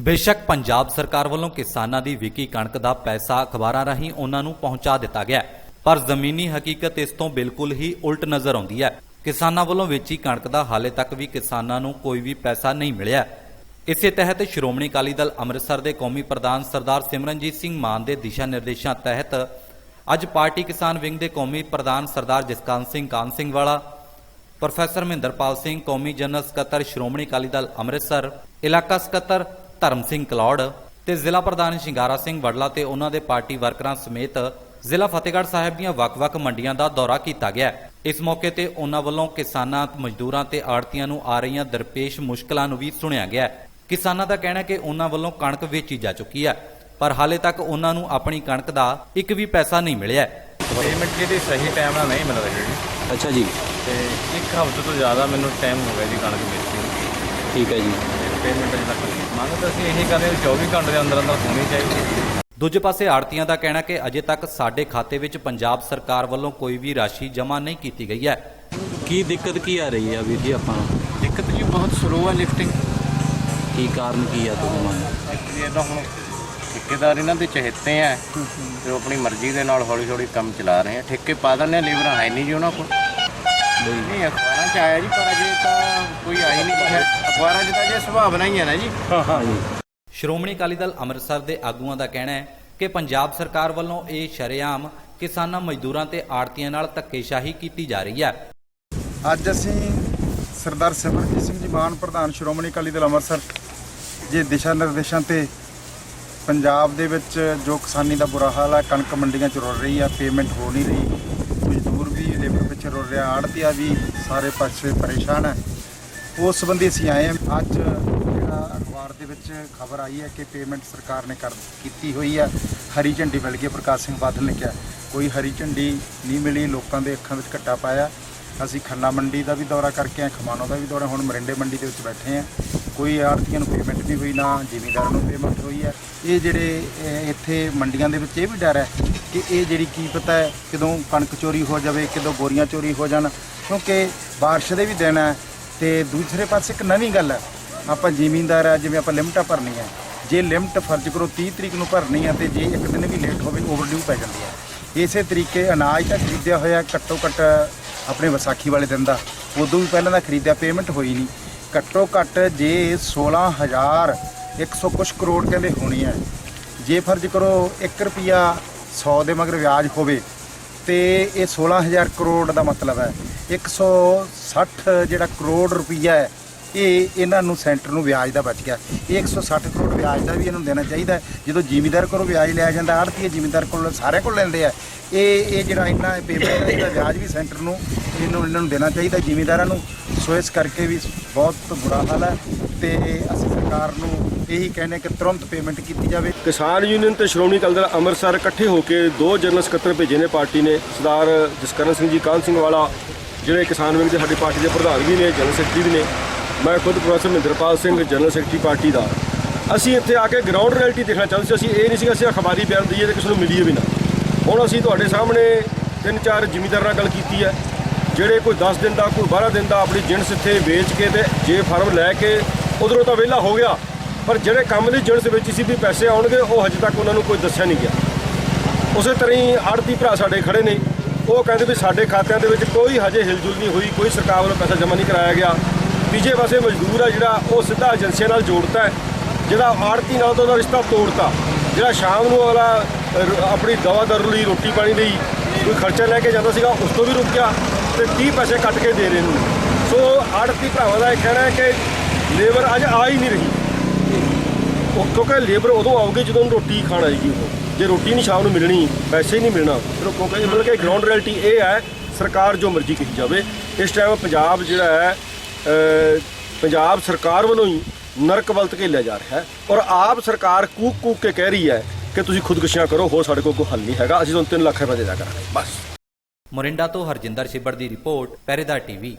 ਬੇਸ਼ੱਕ ਪੰਜਾਬ ਸਰਕਾਰ ਵੱਲੋਂ ਕਿਸਾਨਾਂ ਦੀ ਵਿਕੀ ਕਣਕ ਦਾ ਪੈਸਾ ਅਖਬਾਰਾਂ ਰਾਹੀਂ ਉਹਨਾਂ ਨੂੰ ਪਹੁੰਚਾ ਦਿੱਤਾ ਗਿਆ ਪਰ ਜ਼ਮੀਨੀ ਹਕੀਕਤ ਇਸ ਤੋਂ ਬਿਲਕੁਲ ਹੀ ਉਲਟ ਨਜ਼ਰ ਆਉਂਦੀ ਹੈ। ਕਿਸਾਨਾਂ ਵੱਲੋਂ ਵੇਚੀ ਕਣਕ ਦਾ ਹਾਲੇ ਤੱਕ ਵੀ ਕਿਸਾਨਾਂ ਨੂੰ ਕੋਈ ਵੀ ਪੈਸਾ ਨਹੀਂ ਮਿਲਿਆ ਇਸੇ ਤਹਿਤ ਸ਼੍ਰੋਮਣੀ ਅਕਾਲੀ ਦਲ ਅੰਮ੍ਰਿਤਸਰ ਦੇ ਕੌਮੀ ਪ੍ਰਧਾਨ ਸਰਦਾਰ ਸਿਮਰਨਜੀਤ ਸਿੰਘ ਮਾਨ ਦੇ ਦਿਸ਼ਾ ਨਿਰਦੇਸ਼ਾਂ ਤਹਿਤ ਅੱਜ ਪਾਰਟੀ ਕਿਸਾਨ ਵਿੰਗ ਦੇ ਕੌਮੀ ਪ੍ਰਧਾਨ ਸਰਦਾਰ ਜਸਕਾਂਤ ਸਿੰਘ ਕਾਨ ਸਿੰਘ ਵਾਲਾ ਪ੍ਰੋਫੈਸਰ ਮਹਿੰਦਰਪਾਲ ਸਿੰਘ, ਕੌਮੀ ਜਨਰਲ ਸਕੱਤਰ ਸ਼੍ਰੋਮਣੀ ਅਕਾਲੀ ਦਲ ਅੰਮ੍ਰਿਤਸਰ, ਇਲਾਕਾ ਸਕੱਤਰ ਧਰਮ ਸਿੰਘ ਕਲੌੜ ਤੇ ਜ਼ਿਲ੍ਹਾ ਪ੍ਰਧਾਨ ਸ਼ਿੰਗਾਰਾ ਸਿੰਘ ਵੜਲਾ ਤੇ ਉਹਨਾਂ ਦੇ ਪਾਰਟੀ ਵਰਕਰਾਂ ਸਮੇਤ ਜ਼ਿਲ੍ਹਾ ਫਤਿਹਗੜ੍ਹ ਸਾਹਿਬ ਦੀਆਂ ਵੱਖ-ਵੱਖ ਮੰਡੀਆਂ ਦਾ ਦੌਰਾ ਕੀਤਾ ਗਿਆ। ਇਸ ਮੌਕੇ ਤੇ ਉਹਨਾਂ ਵੱਲੋਂ ਕਿਸਾਨਾਂ ਮਜ਼ਦੂਰਾਂ ਤੇ ਆੜਤੀਆਂ ਨੂੰ ਆ ਰਹੀਆਂ ਦਰਪੇਸ਼ ਮੁਸ਼ਕਲਾਂ ਨੂੰ ਵੀ ਸੁਣਿਆ ਗਿਆ। ਕਿਸਾਨਾਂ ਦਾ ਕਹਿਣਾ ਹੈ ਕਿ ਉਹਨਾਂ ਵੱਲੋਂ ਕਣਕ ਵੇਚੀ ਜਾ ਚੁੱਕੀ ਹੈ ਪਰ ਹਾਲੇ ਤੱਕ ਉਹਨਾਂ ਨੂੰ ਆਪਣੀ ਕਣਕ ਦਾ ਇੱਕ ਵੀ ਪੈਸਾ ਨਹੀਂ ਮਿਲਿਆ। ਪੇਮੈਂਟ ਜਿਹਦੀ ਸਹੀ ਟਾਈਮ ਨਾਲ ਨਹੀਂ ਮਿਲ ਰਹੀ ਜੀ ਅੱਛਾ ਜੀ ਤੇ ਇੱਕ ਹਫ਼ਤੇ ਤੋਂ ਜ਼ਿਆਦਾ ਮੈਨੂੰ ਟਾਈਮ ਹੋ ਗਿਆ ਜੀ ਕਣਕ ਵੇਚੀ ਠੀਕ ਹੈ ਜੀ ਪੇਮੈਂਟ ਅਜੇ ਤੱਕ ਨਹੀਂ। ਮੰਗ ਤਾਂ ਅਸੀਂ ਇਹੀ ਕਰਦੇ ਹਾਂ ਵੀ 24 ਘੰਟੇ ਦੇ ਅੰਦਰ ਅੰਦਰ ਹੋਣੀ ਚਾਹੀਦੀ ਦੂਜੇ ਪਾਸੇ ਆੜਤੀਆਂ ਦਾ ਕਹਿਣਾ ਕਿ ਅਜੇ ਤੱਕ ਸਾਡੇ ਖਾਤੇ ਵਿੱਚ ਪੰਜਾਬ ਸਰਕਾਰ ਵੱਲੋਂ ਕੋਈ ਵੀ ਰਾਸ਼ੀ ਜਮ੍ਹਾਂ ਨਹੀਂ ਕੀਤੀ ਗਈ ਹੈ। ਕੀ ਦਿੱਕਤ ਕੀ ਆ ਰਹੀ ਹੈ ਵੀਰ ਜੀ ਆਪਾਂ ਨੂੰ? ਦਿੱਕਤ ਜੀ ਬਹੁਤ ਸਲੋ ਹੈ ਲਿਫਟਿੰਗ ਕੀ ਕਾਰਨ ਕੀ ਆ ਤੁਹਾਨੂੰ ਮਨ ਐਕਚੁਅਲੀ ਇਹਦਾ ਹੁਣ ਠੇਕੇਦਾਰ ਇਹਨਾਂ ਦੇ ਚਹੇਤੇ ਆ ਤੇ ਉਹ ਆਪਣੀ ਮਰਜ਼ੀ ਦੇ ਨਾਲ ਹੌਲੀ ਹੌਲੀ ਕੰਮ ਚਲਾ ਰਹੇ ਆ। ਠੇਕੇ ਪਾ ਦਿੰਦੇ ਆ ਲੇਬਰ ਹੈ ਨਹੀਂ ਜੀ ਉਹਨਾਂ ਕੋਲ। ਨਹੀਂ ਅਖਬਾਰਾਂ 'ਚ ਆਇਆ ਜੀ ਪਰ ਅਜੇ ਤਾਂ ਕੋਈ ਆਈ ਨਹੀਂ ਹੈ ਅਖਬਾਰਾਂ 'ਚ ਤਾਂ ਜੇ ਸੁਭਾਵਨਾ ਹੀ ਹੈ ਨਾ ਜੀ। ਹਾਂ ਜੀ। ਸ਼੍ਰੋਮਣੀ ਅਕਾਲੀ ਦਲ ਅੰਮ੍ਰਿਤਸਰ ਦੇ ਆਗੂਆਂ ਦਾ ਕਹਿਣਾ ਹੈ ਕਿ ਪੰਜਾਬ ਸਰਕਾਰ ਵੱਲੋਂ ਇਹ ਸ਼ਰੇਆਮ ਕਿਸਾਨਾਂ ਮਜ਼ਦੂਰਾਂ ਤੇ ਆੜਤੀਆਂ ਨਾਲ ਧੱਕੇਸ਼ਾਹੀ ਕੀਤੀ ਜਾ ਰਹੀ ਹੈ। ਅੱਜ ਅਸੀਂ ਸਰਦਾਰ ਸਿਮਰਜੀਤ ਸਿੰਘ ਜੀ ਮਾਨ ਪ੍ਰਧਾਨ ਸ਼੍ਰੋਮਣੀ ਅਕਾਲੀ ਦਲ ਅੰਮ੍ਰਿਤਸਰ ਜੇ ਦਿਸ਼ਾ ਨਿਰਦੇਸ਼ਾਂ ਤੇ ਪੰਜਾਬ ਦੇ ਵਿੱਚ ਜੋ ਕਿਸਾਨੀ ਦਾ ਬੁਰਾ ਹਾਲ ਹੈ ਕਣਕ ਮੰਡੀਆਂ 'ਚ ਰੁਲ ਰਹੀ ਆ ਪੇਮੈਂਟ ਹੋ ਨਹੀਂ ਰਹੀ। ਲੇਬਰ ਪਿੱਛੇ ਰਿਹਾ ਆੜਤੀਆ ਵੀ ਸਾਰੇ ਪਾਸੇ ਪਰੇਸ਼ਾਨ ਹੈ ਉਸ ਸੰਬੰਧੀ ਅਸੀਂ ਆਏ ਹਾਂ। ਅੱਜ ਜਿਹੜਾ ਅਖਬਾਰ ਦੇ ਵਿੱਚ ਖਬਰ ਆਈ ਹੈ ਕਿ ਪੇਮੈਂਟ ਸਰਕਾਰ ਨੇ ਕਰ ਕੀਤੀ ਹੋਈ ਹੈ ਹਰੀ ਝੰਡੀ ਮਿਲ ਗਈ ਪ੍ਰਕਾਸ਼ ਸਿੰਘ ਬਾਦਲ ਨੇ ਕਿਹਾ। ਕੋਈ ਹਰੀ ਝੰਡੀ ਨਹੀਂ ਮਿਲੀ, ਲੋਕਾਂ ਦੇ ਅੱਖਾਂ ਵਿੱਚ ਘੱਟਾ ਪਾਇਆ। ਅਸੀਂ ਖੰਨਾ ਮੰਡੀ ਦਾ ਵੀ ਦੌਰਾ ਕਰਕੇ ਆਏ ਖਮਾਨੋ ਦਾ ਵੀ ਦੌਰਾ, ਹੁਣ ਮਰਿੰਡੇ ਮੰਡੀ ਦੇ ਵਿੱਚ ਬੈਠੇ ਆ ਕੋਈ ਆੜਤੀਆਂ ਨੂੰ ਪੇਮੈਂਟ ਵੀ ਹੋਈ, ਨਾ ਜ਼ਿਮੀਂਦਾਰਾਂ ਨੂੰ ਪੇਮੈਂਟ ਹੋਈ ਹੈ। ਇਹ ਜਿਹੜੇ ਇੱਥੇ ਮੰਡੀਆਂ ਦੇ ਵਿੱਚ ਇਹ ਵੀ ਡਰ ਹੈ ਕਿ ਇਹ ਜਿਹੜੀ ਕੀ ਪਤਾ ਹੈ, ਕਦੋਂ ਕਣਕ ਚੋਰੀ ਹੋ ਜਾਵੇ, ਕਦੋਂ ਬੋਰੀਆਂ ਚੋਰੀ ਹੋ ਜਾਣ। ਕਿਉਂਕਿ ਬਾਰਿਸ਼ ਦੇ ਵੀ ਦਿਨ ਹੈ ਤੇ ਦੂਸਰੇ ਪਾਸੇ ਇੱਕ ਨਵੀਂ ਗੱਲ ਹੈ। ਆਪਾਂ ਜ਼ਿਮੀਂਦਾਰ ਆ, ਜਿਵੇਂ ਆਪਾਂ ਲਿਮਟਾਂ ਭਰਨੀ ਹੈ। ਜੇ ਲਿਮਟ ਫਰਜ਼ ਕਰੋ 30 ਤਰੀਕ ਨੂੰ ਭਰਨੀ ਹੈ ਤੇ ਜੇ ਇੱਕ ਦਿਨ ਵੀ ਲੇਟ ਹੋਵੇ ਓਵਰਡਿਊ ਪੈ ਜਾਂਦੀ ਹੈ। ਇਸੇ ਤਰੀਕੇ ਅਨਾਜ ਤਾਂ ਖਰੀਦਿਆ ਹੋਇਆ, ਘੱਟੋ ਘੱਟ ਆਪਣੇ ਵਿਸਾਖੀ ਵਾਲੇ ਦਿਨ ਦਾ, ਉਦੋਂ ਵੀ ਪਹਿਲਾਂ ਦਾ ਖਰੀਦਿਆ ਪੇਮੈਂਟ ਹੋਈ ਨਹੀਂ। ਘੱਟੋ ਘੱਟ ਜੇ 16000 100 ਕੁਛ ਕਰੋੜ ਕਹਿੰਦੇ ਹੋਣੀ ਹੈ ਜੇ ਫਰਜ਼ ਕਰੋ 1 ਰੁਪਿਆ 100 ਦੇ ਮਗਰ ਵਿਆਜ ਹੋਵੇ, ਤੇ ਇਹ 16000 ਕਰੋੜ ਦਾ ਮਤਲਬ ਹੈ। 160 ਜਿਹੜਾ ਕਰੋੜ ਰੁਪਈਆ ਹੈ, ਇਹ ਇਹਨਾਂ ਨੂੰ ਸੈਂਟਰ ਨੂੰ ਵਿਆਜ ਦਾ ਬਚ ਗਿਆ। ਇਹ 160 ਕਰੋੜ ਵਿਆਜ ਦਾ ਵੀ ਇਹਨਾਂ ਨੂੰ ਦੇਣਾ ਚਾਹੀਦਾ ਜਦੋਂ ਜ਼ਿਮੀਂਦਾਰ ਕੋਲੋਂ ਵਿਆਜ ਲਿਆ ਜਾਂਦਾ, ਆੜਤੀਏ ਜ਼ਿਮੀਂਦਾਰ ਕੋਲ, ਸਾਰਿਆਂ ਕੋਲ ਲੈਂਦੇ ਆ। ਇਹ ਇਹ ਜਿਹੜਾ ਇੰਨਾ ਪੇਮੈਂਟ ਇਹਦਾ ਵਿਆਜ ਵੀ ਸੈਂਟਰ ਨੂੰ ਇਹਨੂੰ ਇਹਨਾਂ ਨੂੰ ਦੇਣਾ ਚਾਹੀਦਾ, ਜ਼ਿਮੀਂਦਾਰਾਂ ਨੂੰ। ਸੋ ਇਸ ਕਰਕੇ ਵੀ ਬਹੁਤ ਬੁਰਾ ਹਾਲ ਹੈ ਤੇ ਅਸੀਂ ਸਰਕਾਰ ਨੂੰ ਇਹੀ ਕਹਿੰਦੇ ਕਿ ਤੁਰੰਤ ਪੇਮੈਂਟ ਕੀਤੀ ਜਾਵੇ। ਕਿਸਾਨ ਯੂਨੀਅਨ ਤੇ ਸ਼੍ਰੋਮਣੀ ਅਕਾਲੀ ਦਲ ਅੰਮ੍ਰਿਤਸਰ ਇਕੱਠੇ ਹੋ ਕੇ ਦੋ ਜਨਰਲ ਸਕੱਤਰ ਭੇਜੇ ਨੇ ਪਾਰਟੀ ਨੇ, ਸਰਦਾਰ ਜਸਕਰਨ ਸਿੰਘ ਜੀ, ਕਾਹਨ ਸਿੰਘ ਵਾਲਾ, ਜਿਹੜੇ ਕਿਸਾਨ ਵਿੰਗ ਦੇ ਸਾਡੀ ਪਾਰਟੀ ਦੇ ਪ੍ਰਧਾਨ ਵੀ ਨੇ, ਜਨਰਲ ਸੈਕਟਰੀ ਵੀ ਨੇ। ਮੈਂ ਖੁਦ professor Mahinderpal Singh, general secretary party ਦਾ। ਅਸੀਂ ਇੱਥੇ ਆ ਕੇ ਗਰਾਊਂਡ ਰਿਐਲਿਟੀ ਦੇਖਣਾ ਚਾਹੁੰਦੇ ਸੀ, ਅਸੀਂ ਇਹ ਨਹੀਂ ਸੀ ਅਸੀਂ ਅਖਬਾਰੀ ਬਿਆਨ ਦਈਏ ਤੇ ਕਿਸੇ ਨੂੰ ਮਿਲੀਏ ਵੀ ਨਾ। ਹੁਣ ਅਸੀਂ ਤੁਹਾਡੇ ਸਾਹਮਣੇ ਤਿੰਨ ਚਾਰ ਜ਼ਿਮੀਂਦਾਰਾਂ ਨਾਲ ਗੱਲ ਕੀਤੀ ਹੈ, ਜਿਹੜੇ ਕੋਈ 10 ਦਿਨ ਦਾ, ਕੋਈ 12 ਦਿਨ ਦਾ ਆਪਣੀ ਜਿਣਸ ਇੱਥੇ ਵੇਚ ਕੇ ਤੇ ਜੇ ਫਾਰਮ ਲੈ ਕੇ ਉਧਰੋਂ ਤਾਂ ਵਿਹਲਾ ਹੋ ਗਿਆ, ਪਰ ਜਿਹੜੇ ਕੰਮ ਦੀ ਜਿਣਸ ਵਿੱਚ ਸੀ ਵੀ ਪੈਸੇ ਆਉਣਗੇ, ਉਹ ਹਜੇ ਤੱਕ ਉਹਨਾਂ ਨੂੰ ਕੋਈ ਦੱਸਿਆ ਨਹੀਂ ਗਿਆ। ਉਸੇ ਤਰ੍ਹਾਂ ਹੀ ਆੜਤੀ ਭਰਾ ਸਾਡੇ ਖੜੇ ਨੇ, ਉਹ ਕਹਿੰਦੇ ਵੀ ਸਾਡੇ ਖਾਤਿਆਂ ਦੇ ਵਿੱਚ ਕੋਈ ਹਜੇ ਹਿਲਜੁਲ ਨਹੀਂ ਹੋਈ, ਕੋਈ ਸਰਕਾਰ ਵੱਲੋਂ ਪੈਸਾ ਜਮ੍ਹਾਂ ਨਹੀਂ ਕਰਾਇਆ ਗਿਆ। ਤੀਜੇ ਪਾਸੇ ਮਜ਼ਦੂਰ ਆ ਜਿਹੜਾ, ਉਹ ਸਿੱਧਾ ਏਜੰਸੀਆਂ ਨਾਲ ਜੋੜਤਾ ਹੈ, ਜਿਹੜਾ ਆੜਤੀ ਨਾਲ ਤਾਂ ਉਹਦਾ ਰਿਸ਼ਤਾ ਤੋੜਤਾ, ਜਿਹੜਾ ਸ਼ਾਮ ਨੂੰ ਅਗਲਾ ਆਪਣੀ ਦਵਾ ਦਰ ਲਈ ਰੋਟੀ ਪਾਣੀ ਲਈ ਕੋਈ ਖਰਚਾ ਲੈ ਕੇ ਜਾਂਦਾ ਸੀਗਾ, ਉਸ ਤੋਂ ਵੀ ਰੁਕ ਗਿਆ ਤੇ 30 ਪੈਸੇ ਕੱਟ ਕੇ ਦੇ ਰਹੇ ਨੂੰ। ਸੋ ਆੜਤੀ ਭਰਾਵਾਂ ਦਾ ਇਹ ਕਹਿਣਾ ਹੈ ਕਿ ਲੇਬਰ ਅੱਜ ਆ ਹੀ ਨਹੀਂ ਰਹੀ। ਉਹ ਕਿਉਂਕਿ ਲੇਬਰ ਉਦੋਂ ਆਉਗੀ ਜਦੋਂ ਰੋਟੀ ਖਾਣ ਆਏਗੀ ਉਹ। ਜੇ ਰੋਟੀ ਨਹੀਂ ਸ਼ਾਮ ਨੂੰ ਮਿਲਣੀ, ਪੈਸੇ ਹੀ ਨਹੀਂ ਮਿਲਣਾ, ਫਿਰ ਉਹ ਕਿਉਂਕਿ ਮਤਲਬ ਕਿ ਗਰਾਊਂਡ ਰਿਐਲਿਟੀ ਇਹ ਹੈ, ਸਰਕਾਰ ਜੋ ਮਰਜ਼ੀ ਕੀਤੀ ਜਾਵੇ। ਇਸ ਟਾਈਮ ਪੰਜਾਬ ਜਿਹੜਾ ਹੈ ਪੰਜਾਬ ਸਰਕਾਰ ਵੱਲੋਂ ਹੀ ਨਰਕ ਵੱਲ ਧਕੇਲਿਆ ਜਾ ਰਿਹਾ ਹੈ ਔਰ ਆਪ ਸਰਕਾਰ ਕੂਕ ਕੂਕ ਕੇ ਕਹਿ ਰਹੀ ਹੈ ਕਿ ਤੁਸੀਂ ਖੁਦਕੁਸ਼ੀਆਂ ਕਰੋ, ਹੋਰ ਸਾਡੇ ਕੋਲ ਕੋਈ ਹੱਲ ਨਹੀਂ ਹੈਗਾ। ਅਸੀਂ ਤੁਹਾਨੂੰ 3 ਲੱਖ ਰੁਪਏ ਦੇ ਦਿਆ ਕਰਾਂਗੇ। ਬਸ। ਮੋਰਿੰਡਾ ਤੋਂ ਹਰਜਿੰਦਰ ਛਿੱਬੜ ਦੀ ਰਿਪੋਰਟ ਪਹਿਰੇਦਾਰ ਟੀਵੀ।